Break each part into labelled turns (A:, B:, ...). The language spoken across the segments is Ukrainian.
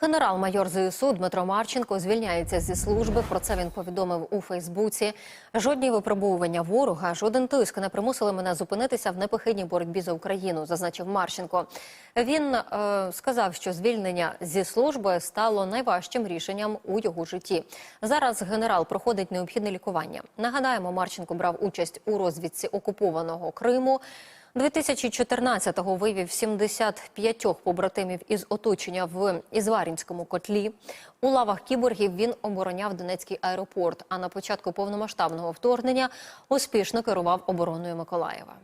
A: Генерал-майор ЗСУ Дмитро Марченко звільняється зі служби. Про це він повідомив у Фейсбуці. Жодні випробовування ворога, жоден тиск не примусили мене зупинитися в непохидній боротьбі за Україну, зазначив Марченко. Він е, сказав, що звільнення зі служби стало найважчим рішенням у його житті. Зараз генерал проходить необхідне лікування. Нагадаємо, Марченко брав участь у розвідці окупованого Криму. 2014-го вивів 75 побратимів із оточення в Ізварінському котлі. У лавах кіборгів він обороняв Донецький аеропорт. А на початку повномасштабного вторгнення успішно керував обороною Миколаєва.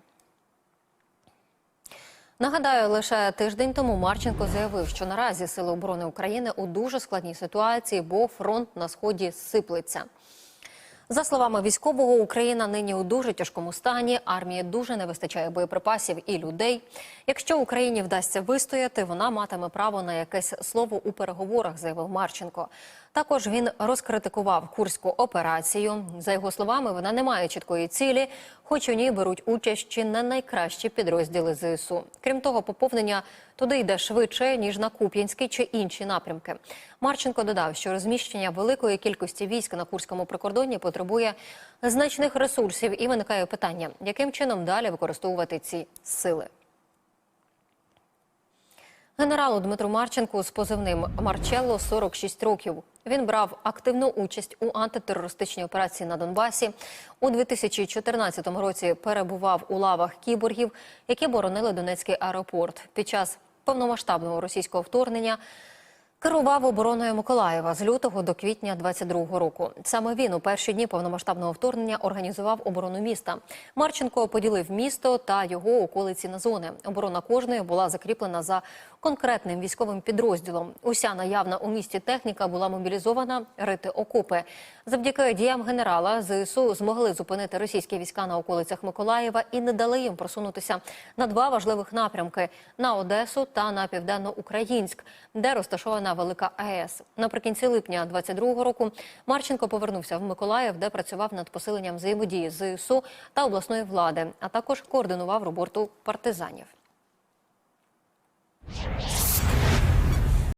A: Нагадаю, лише тиждень тому Марченко заявив, що наразі сили оборони України у дуже складній ситуації, бо фронт на сході сиплеться. За словами військового, Україна нині у дуже тяжкому стані. Армії дуже не вистачає боєприпасів і людей. Якщо Україні вдасться вистояти, вона матиме право на якесь слово у переговорах, заявив Марченко. Також він розкритикував курську операцію. За його словами, вона не має чіткої цілі, хоч у ній беруть участь чи не найкращі підрозділи ЗСУ. Крім того, поповнення туди йде швидше ніж на Куп'янський чи інші напрямки. Марченко додав, що розміщення великої кількості військ на курському прикордонні потребує значних ресурсів, і виникає питання, яким чином далі використовувати ці сили. Генералу Дмитру Марченку з позивним Марчелло 46 років. Він брав активну участь у антитерористичній операції на Донбасі. У 2014 році перебував у лавах кіборгів, які боронили Донецький аеропорт. Під час повномасштабного російського вторгнення керував обороною Миколаєва з лютого до квітня 22-го року. Саме він у перші дні повномасштабного вторгнення організував оборону міста. Марченко поділив місто та його околиці на зони. Оборона кожної була закріплена за конкретним військовим підрозділом. Уся наявна у місті техніка була мобілізована рити окопи. Завдяки діям генерала ЗСУ змогли зупинити російські війська на околицях Миколаєва і не дали їм просунутися на два важливих напрямки на Одесу та на південноукраїнськ, де розташована велика АЕС. Наприкінці липня 22-го року Марченко повернувся в Миколаїв, де працював над посиленням взаємодії з ЗСУ та обласної влади, а також координував роботу партизанів.